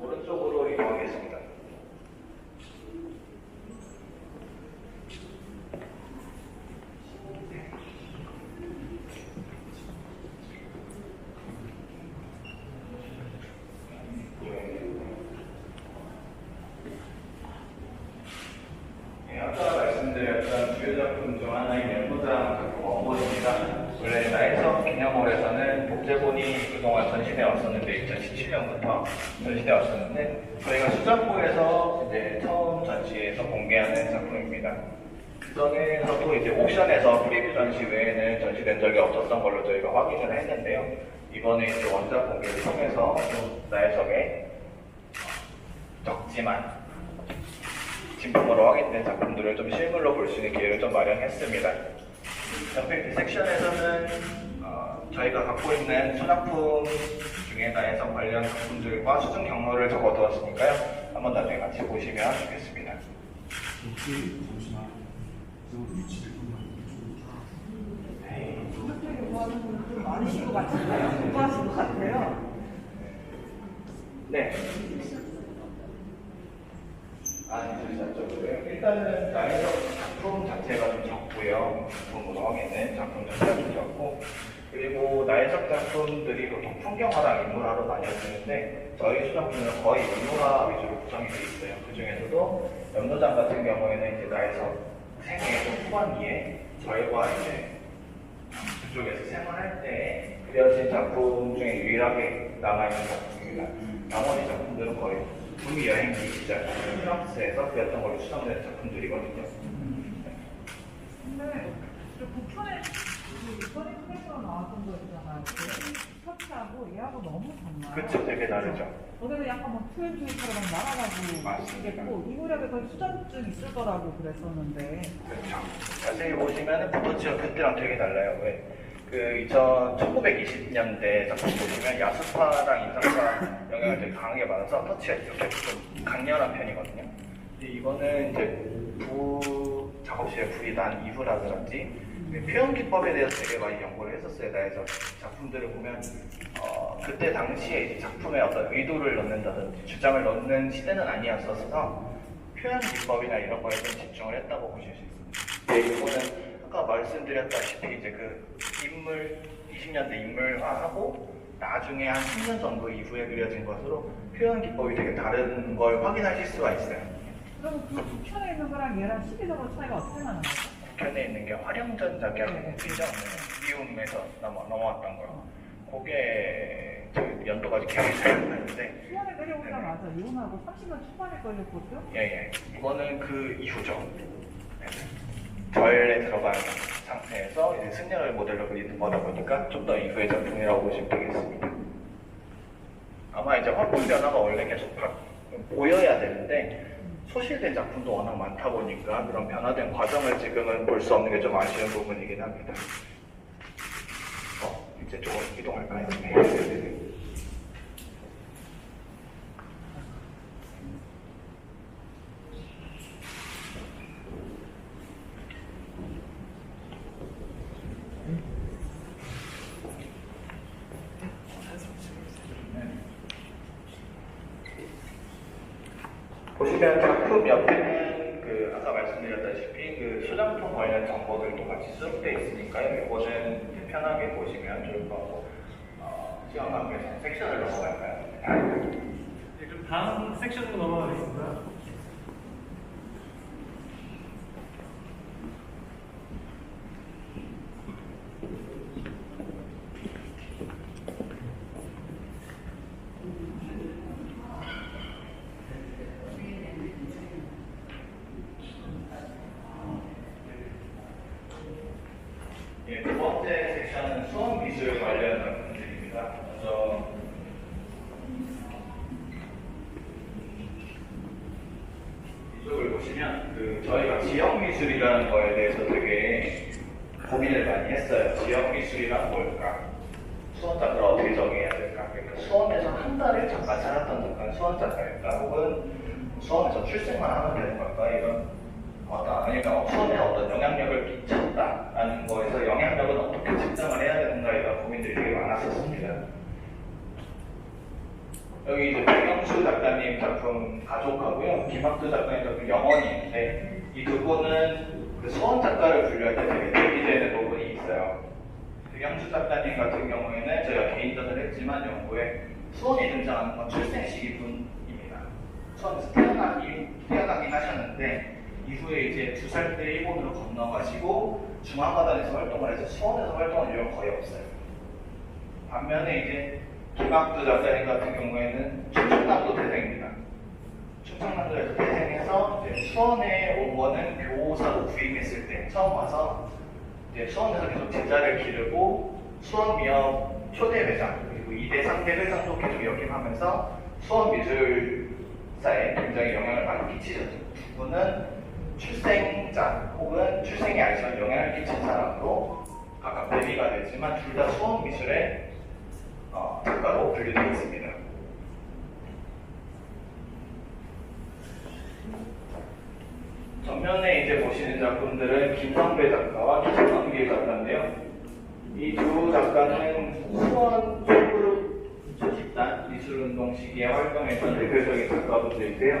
오른쪽으로 이동하겠습니다. 네, 아까 중 하나인 연무드라마 작품 원본입니다. 원래 나이석 기념홀에서는 복제본이 그동안 전시돼 왔었는데 2017년부터 전시돼 왔었는데 저희가 수작부에서 이제 처음 전시해서 공개하는 작품입니다. 그전에서도 이제 옥션에서 프리뷰 전시 외에는 전시된 적이 없었던 걸로 저희가 확인을 했는데요. 이번에 이제 원작 공개를 통해서 좀 나이석의 적지만 진품으로 확인된 작품들을 좀 실물로 볼 수 있는 기회를 좀 마련했습니다. 옆에 이 섹션에서는 어, 저희가 갖고 있는 소작품 중에 나에서 관련 작품들과 수중 경로를 적어두었으니까요. 한번 나중에 같이 보시면 좋겠습니다. 많으신 것 같은데요? 공부하신 것 같아요. 네. 아니, 전체적으로요. 일단은 나에서 작품 자체가 좀 적고요. 작품으로 확인된 작품 자체가 좀 적고, 그리고 나해석 작품들이 보통 풍경화랑 인물화로 나뉘어지는데, 저희 수작품은 거의 인물화 위주로 구성이 되어 있어요. 그 중에서도 연노장 같은 경우에는 이제 나해석 생애 좀 후반기에 저희와 이제 그쪽에서 생활할 때 그려진 작품 중에 유일하게 남아있는 작품입니다. 나머지 작품들은 거의 북미 여행기 시절 프랑스에서 그렸던 걸로 추정되는 작품들이거든요. 근데 저 북촌에 그 이번에 프레스가 나왔던 거 있잖아요. 그 터치하고 얘하고 너무 달라요. 그쵸, 되게 다르죠. 거기서 약간 막 투앤투이처럼 날아가고. 있겠고 이 무렵에 거의 수전증 있을 거라고 그랬었는데 그렇죠. 자세히 보시면 포토치가 그때랑 되게 달라요. 왜? 그 1920년대 작품 보시면 야수파랑 인상파 영향을 되게 강하게 받아서 터치가 이렇게 좀 강렬한 편이거든요. 이거는 이제 부 작업실에 불이 난 이후라든지 그 표현 기법에 대해서 되게 많이 연구를 했었어요. 그래서 작품들을 보면 어, 그때 당시에 작품에 어떤 의도를 넣는다든지 주장을 넣는 시대는 아니었어서 표현 기법이나 이런 거에 좀 집중을 했다고 보실 수 있습니다. 네, 이거는 아까 말씀드렸다시피 이제 그 인물 20년대 인물화하고 나중에 한 10년 정도 이후에 그려진 것으로 표현 기법이 되게 다른 걸 확인하실 수가 있어요. 그럼 그 북촌에 있는 거랑 얘랑 시기적으로 차이가 어떻게 나는 거죠? 북현에 있는 게 화령전 작약이죠. 미움에서 넘어, 넘어왔던 거. 그게 저 연도가 기억이 잘안 나는데 수원에 끌려오자 맞아. 이혼하고 30년 초반에 걸렸거든? 예예. 이거는 그 이후죠. 네. 절에 들어간 상태에서 이제 승려를 모델로 그리는 거다 보니까 좀 더 이후의 작품이라고 보시면 되겠습니다. 아마 이제 화풍 변화가 원래 계속 바, 보여야 되는데 소실된 작품도 워낙 많다 보니까 그런 변화된 과정을 지금은 볼 수 없는 게 좀 아쉬운 부분이긴 합니다. 어, 이제 조금 이동할까요? 네. 보시면 작품 옆에는 그 아까 말씀드렸다시피 그 수장품 관련 정보들도 같이 수록되어 있으니까요. 이거는 편하게 보시면 좋을 것 같고 어, 시간 관계에서 섹션을 넘어갈까요? 네, 그럼 다음 섹션으로 넘어가겠습니다. 예, 두 섹션은 수험 미술 관련 작품들입니다. 먼저 이쪽을 보시면 그 저희가 지역 미술이라는 거에 대해서 되게 고민을 많이 했어요. 지역 미술이란 뭘까? 수원 작가를 어떻게 정해야 될까? 그러니까 수원에서 한 달을 잠깐 살았던 작가는 수원 작가일까? 혹은 수원에서 출생만 하면 되는 걸까? 이런 어떤 아니면 수원에 어떤 영향력을 끼쳤다라는 거에서 영향력은 어떻게 측정을 해야 되는가 이런 고민들이 되게 많았었습니다. 여기 이제 백영수 작품 가족하고요. 김학두 작가님 작품 영원이인데 이 두 분은 그 서원 작가를 분류할 때 되게 대비되는 부분이 있어요. 백영수 작가님 같은 경우에는 저희가 개인전을 했지만 연구에 수원이 등장하는 건 출생 시기분입니다. 수원에서 태어나기, 태어나긴 하셨는데 이후에 이제 두 살 때 일본으로 건너가시고 중앙마단에서 활동을 해서 수원에서 활동한 이유가 거의 없어요. 반면에 이제 김학두 작가님 같은 경우에는 충청남도 태생입니다. 충청남도에서 태생해서 수원에 온 거는 교사로 부임했을 때 처음 와서 이제 수원에서 계속 제자를 기르고 수원 미역 초대 회장 그리고 2대 3대 회장도 계속 역임하면서 수원 미술사에 굉장히 영향을 많이 끼치셨죠. 두 분은 출생자 혹은 출생이 아니지만 영향을 끼친 사람으로 각각 대비가 되지만 둘 다 수원 미술의 어, 작가로 분류되어 있습니다. 전면에 이제 보시는 작품들은 김성배 작가와 김성길 작가인데요. 이 두 작가는 수원 소그룹 집단 미술운동 시기에 활동했던 대표적인 작가분들인데요.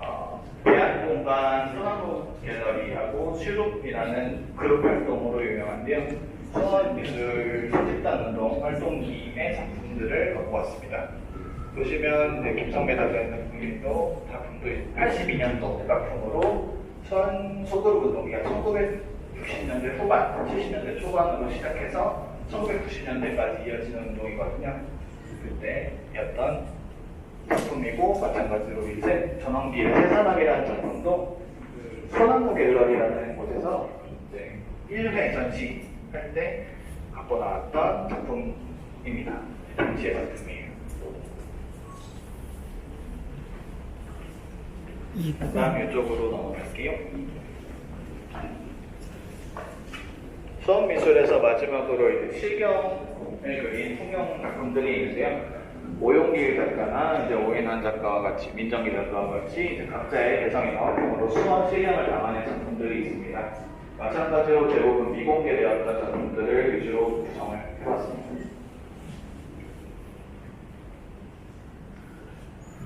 어, 대한공간 소나무 갤러리하고 슈룹이라는 그룹 활동으로 유명한데요. 수원 미술 집단 운동 활동기의 작품들을 갖고 왔습니다. 보시면 네, 김성배 작가의 작품도 작품도 82년도 작품으로 천 소그룹 운동이 1960년대 후반, 70년대 초반으로 시작해서 1990년대까지 이어지는 운동이거든요. 그때였던 작품이고 마찬가지로 이제 전원기의 새사람이라는 작품도 그 소나무 갤러리라는 곳에서 이제 1회 전시할 때 갖고 나왔던 작품입니다. 당시의 작품이 에요. 다음 이쪽으로 넘어갈게요. 수원미술에서 마지막으로 이제 실경을 그린 풍경 작품들이 있는데요. 오용길 작가나 이제 오인환 작가와 같이 민정기 작가와 같이 이제 각자의 개성의 활동으로 수원 실경을 담아낸 작품들이 있습니다. 마찬가지로 대부분 미공개되었던 작품들을 위주로 구성을 해봤습니다.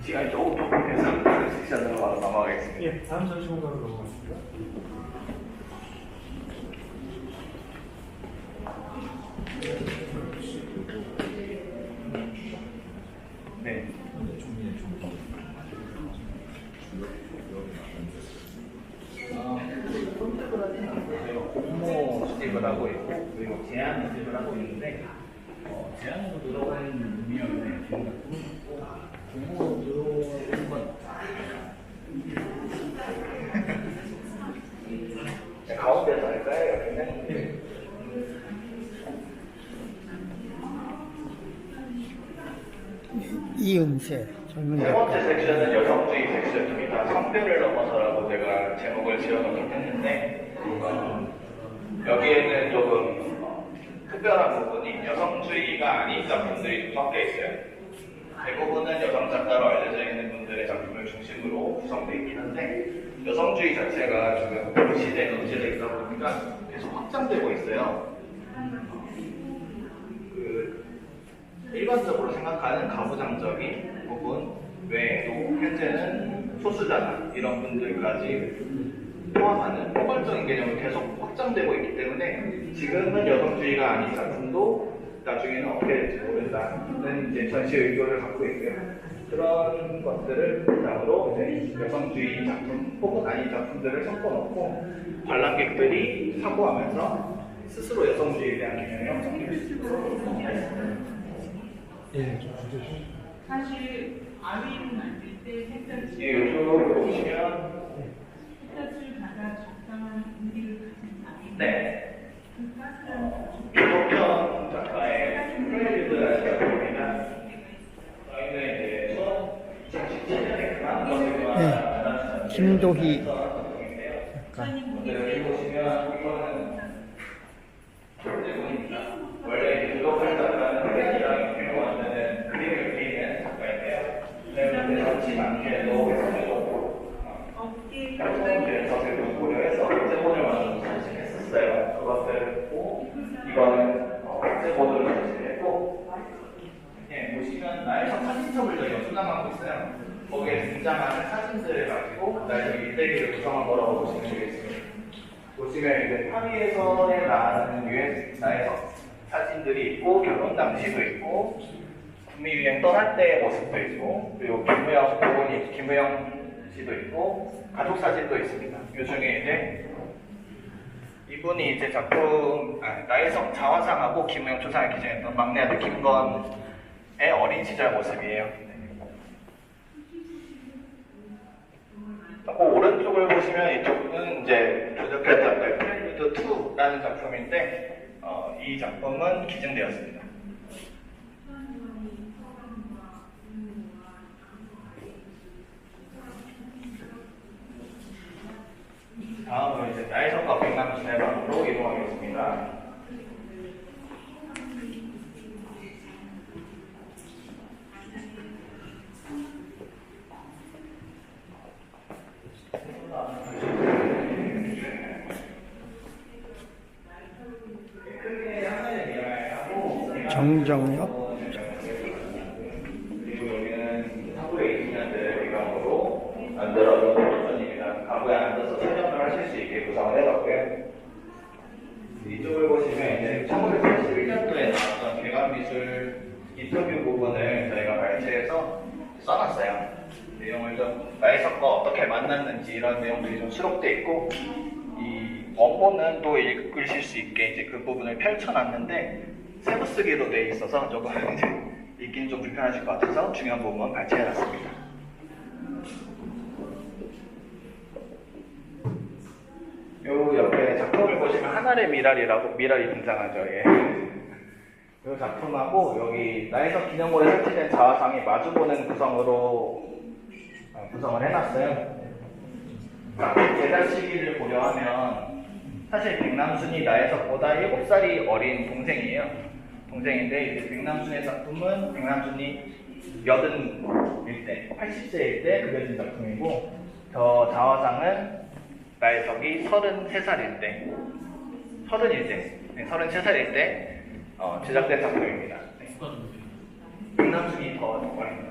시간이 조금 부족해서 섹션으로 바로 넘어가겠습니다. 예, 다음 전시 공간으로 넘어가겠습니다. 네. 공모 수집을 하고 있고 그리고 제안 수집을 하고 있는데 어, 제안으로 들어온 의미였네 지금 공모로 들어온 건 네, 가운데서 할까요? 여기는? 이음새 젊은 세 번째 섹션은 여성주의 섹션입니다. 성별을 넘어서라고 제가 제목을 지어놓긴 했는데 어, 여기에는 조금 어, 특별한 부분이 여성주의가 아닌 작품들이 좀 섞여 있어요. 대부분은 여성 작가로 알려져 있는 분들의 작품을 중심으로 구성되어 있긴 한데 여성주의 자체가 지금 시대에 넘치져 있다 보니까 계속 확장되고 있어요. 일반적으로 생각하는 가부장적인 부분 외에도 현재는 소수자나 이런 분들까지 포함하는 포괄적인 개념이 계속 확장되고 있기 때문에 지금은 여성주의가 아닌 작품도 나중에는 어떻게 될지 모른다는 이제 전시 의도를 갖고 있고요. 그런 것들을 바탕으로 이제 여성주의 작품 혹은 아닌 작품들을 섞어놓고 관람객들이 사고하면서 스스로 여성주의에 대한 수 있도록 예, 좀 주시죠. 사실 아위를 만들 때 색깔 예, 이쪽으로 보시면 색깔을 가장 적당한 의미를 가진 아이 네, 그 가스라는 작가의 프레이드라는 작품입니다. 저희는 이제 수원 2017년에 그만 그만 김도희 작가. 여기 보시면 이거는 졸제군입니다. 원래 이제 조덕현 작가는 흑백이랑 유로 만드는 그림을 그리는 작가인데요. 그런데 정치 많게도 해석해줬고 어깨 평소에 것을 고려해서 제본을 만들어서 전시했었어요. 그것들을 했고 이거는 어, 제본으로 전시했고 예, 보시면 나에서 사진첩을 저희가 수납하고 있어요. 거기에 등장하는 사진들을 가지고 나에서 일대기를 구성한 거라고 보시면 되겠습니다. 보시면 이제 파리에서의 나는 유엔 나에서 사진들이 결혼 당시도 있고 북미 유행 떠날 때의 모습도 있고 그리고 김우영 부모님 김우영 씨도 있고 가족 사진도 있습니다. 이 중에 이제 이분이 이제 작품 아, 나혜성 자화상하고 김우영 초상에 기증했던 막내 아들 김건의 어린 시절 모습이에요. 그 오른쪽을 보시면 이쪽은 이제 조작했던 프레lude 2라는 작품인데 어, 이 작품은 기증되었습니다. 다음으로 이제 나혜성과 백남순의 방으로 이동하겠습니다. 정정엽 그리고 여기는 1920년대 배경으로 만들어진 포토존입니다. 가구에 앉아서 촬영을 하실 수 있게 구성을 해봤고요. 이쪽을 보시면 이제 1981년도에 나왔던 개관미술 인터뷰 부분을 저희가 발췌해서 써놨어요. 내용을 좀 나혜석과 어떻게 만났는지 이런 내용들이 좀 수록돼 있고 이 원본은 또 읽으실 수 있게 이제 그 부분을 펼쳐놨는데 세부 쓰기로 돼 있어서 조금 읽기는 좀 불편하실 것 같아서 중요한 부분만 발췌해놨습니다. 요 옆에 작품을 보시면 하늘의 미랄이라고 미랄이 등장하죠. 예. 이 작품하고 여기 나혜석 기념물에 설치된 자화상이 마주보는 구성으로 어, 구성을 해놨어요. 제작 시기를 고려하면 사실 백남순이 나혜석보다 7살이 어린 동생이에요. 동생인데 이제 백남순의 작품은 백남순이 여든일 때, 80세일 때 그려진 작품이고 저 자화상은 나혜석이 33살일 때, 30일 때, 네, 33살일 때 어, 제작된 작품입니다. 네. 백남순이 더 어립니다.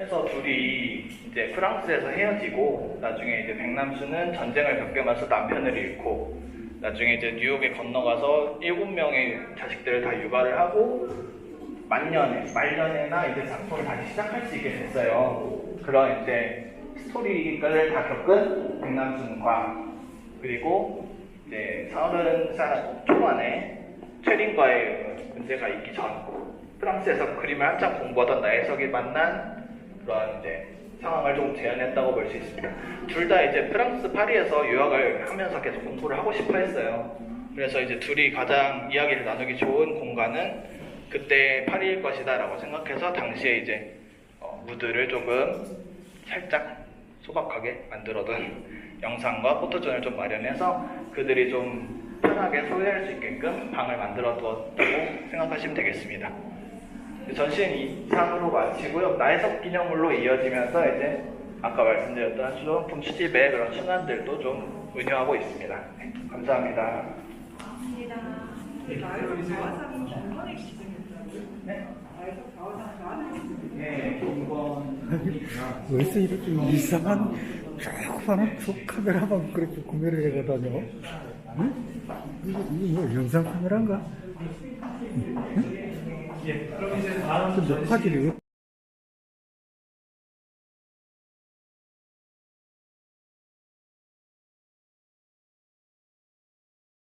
해서 둘이 이제 프랑스에서 헤어지고 나중에 이제 백남수는 전쟁을 겪으면서 남편을 잃고 나중에 이제 뉴욕에 건너가서 일곱 명의 자식들을 다 육아를 하고 만년에 말년에나 이제 작품을 다시 시작할 수 있게 됐어요. 그런 이제 스토리를 다 겪은 백남순과 그리고 이제 서른 살 초반에 최린과의 문제가 있기 전 프랑스에서 그림을 한참 공부하던 나혜석이 만난 그런 이제 상황을 좀 재현했다고 볼 수 있습니다. 둘 다 이제 프랑스 파리에서 유학을 하면서 계속 공부를 하고 싶어 했어요. 그래서 이제 둘이 가장 이야기를 나누기 좋은 공간은 그때 파리일 것이다라고 생각해서 당시에 이제 어, 무드를 조금 살짝 소박하게 만들어둔 영상과 포토존을 좀 마련해서 그들이 좀 편하게 소유할 수 있게끔 방을 만들어 두었다고 생각하시면 되겠습니다. 전시는 이상으로 마치고요. 나혜석 기념물로 이어지면서 이제 아까 말씀드렸던 수조품 수집의 그런 순환들도 좀 은유하고 있습니다. 네, 감사합니다. 중간에 기증했다고요? 네. 자화상 나한테 네, 왜서 이렇게 이상한 저 카메라만 그렇게 구매를 해가 다녀? 응? 이거, 이거 뭐 영상 카메라인가? 응? 몇 화질이